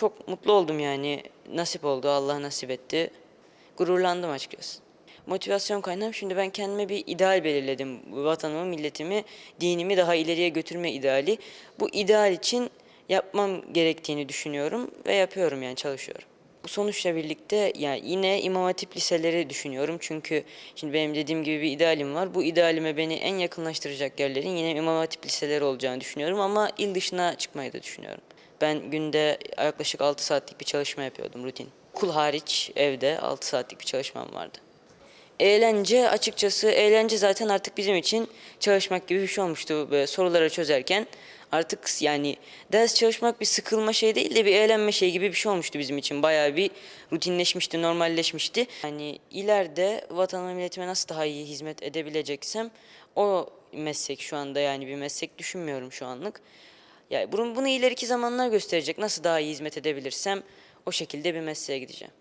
çok mutlu oldum yani. Nasip oldu, Allah nasip etti. Gururlandım açıkçası. Motivasyon kaynağım şimdi ben kendime bir ideal belirledim. Vatanımı, milletimi, dinimi daha ileriye götürme ideali. Bu ideal için yapmam gerektiğini düşünüyorum ve yapıyorum yani çalışıyorum. Bu sonuçla birlikte yani yine İmam Hatip liseleri düşünüyorum. Çünkü şimdi benim dediğim gibi bir idealim var. Bu idealime beni en yakınlaştıracak yerlerin yine İmam Hatip liseleri olacağını düşünüyorum ama il dışına çıkmayı da düşünüyorum. Ben günde yaklaşık 6 saatlik bir çalışma yapıyordum rutin. Okul hariç evde 6 saatlik bir çalışmam vardı. Eğlence açıkçası eğlence zaten artık bizim için çalışmak gibi bir şey olmuştu. Böyle soruları çözerken artık yani ders çalışmak bir sıkılma şey değil de bir eğlenme şey gibi bir şey olmuştu bizim için. Bayağı bir rutinleşmişti, normalleşmişti. Yani ileride vatanıma milletime nasıl daha iyi hizmet edebileceksem o meslek şu anda yani bir meslek düşünmüyorum şu anlık. Yani bunu, bunu ileriki zamanlar gösterecek. Nasıl daha iyi hizmet edebilirsem o şekilde bir mesleğe gideceğim.